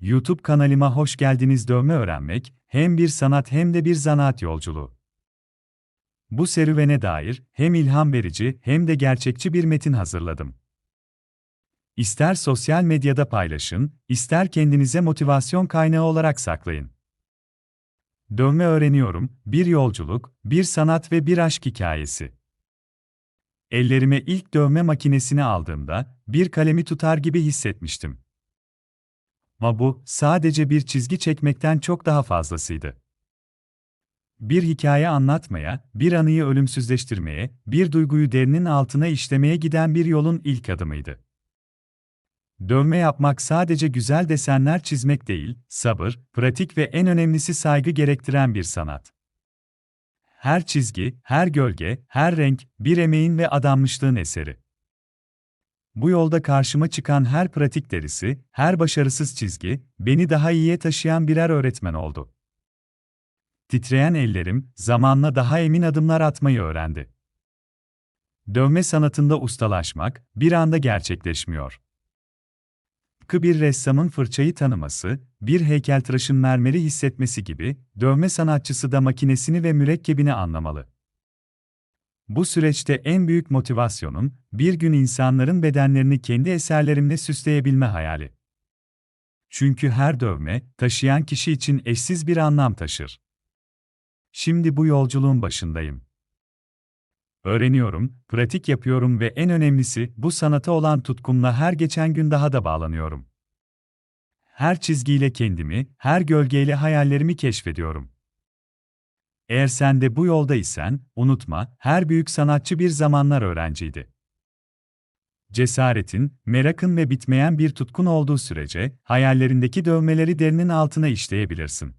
YouTube kanalıma hoş geldiniz. Dövme öğrenmek hem bir sanat hem de bir zanaat yolculuğu. Bu serüvene dair hem ilham verici hem de gerçekçi bir metin hazırladım. İster sosyal medyada paylaşın, ister kendinize motivasyon kaynağı olarak saklayın. Dövme öğreniyorum, bir yolculuk, bir sanat ve bir aşk hikayesi. Ellerime ilk dövme makinesini aldığımda bir kalemi tutar gibi hissetmiştim. Ama bu sadece bir çizgi çekmekten çok daha fazlasıydı. Bir hikaye anlatmaya, bir anıyı ölümsüzleştirmeye, bir duyguyu derinin altına işlemeye giden bir yolun ilk adımıydı. Dövme yapmak sadece güzel desenler çizmek değil, sabır, pratik ve en önemlisi saygı gerektiren bir sanat. Her çizgi, her gölge, her renk bir emeğin ve adanmışlığın eseri. Bu yolda karşıma çıkan her pratik derisi, her başarısız çizgi, beni daha iyiye taşıyan birer öğretmen oldu. Titreyen ellerim, zamanla daha emin adımlar atmayı öğrendi. Dövme sanatında ustalaşmak, bir anda gerçekleşmiyor. Tıpkı bir ressamın fırçayı tanıması, bir heykeltıraşın mermeri hissetmesi gibi, dövme sanatçısı da makinesini ve mürekkebini anlamalı. Bu süreçte en büyük motivasyonum, bir gün insanların bedenlerini kendi eserlerimle süsleyebilme hayali. Çünkü her dövme, taşıyan kişi için eşsiz bir anlam taşır. Şimdi bu yolculuğun başındayım. Öğreniyorum, pratik yapıyorum ve en önemlisi bu sanata olan tutkumla her geçen gün daha da bağlanıyorum. Her çizgiyle kendimi, her gölgeyle hayallerimi keşfediyorum. Eğer sen de bu yoldaysan, unutma, her büyük sanatçı bir zamanlar öğrenciydi. Cesaretin, merakın ve bitmeyen bir tutkun olduğu sürece, hayallerindeki dövmeleri derinin altına işleyebilirsin.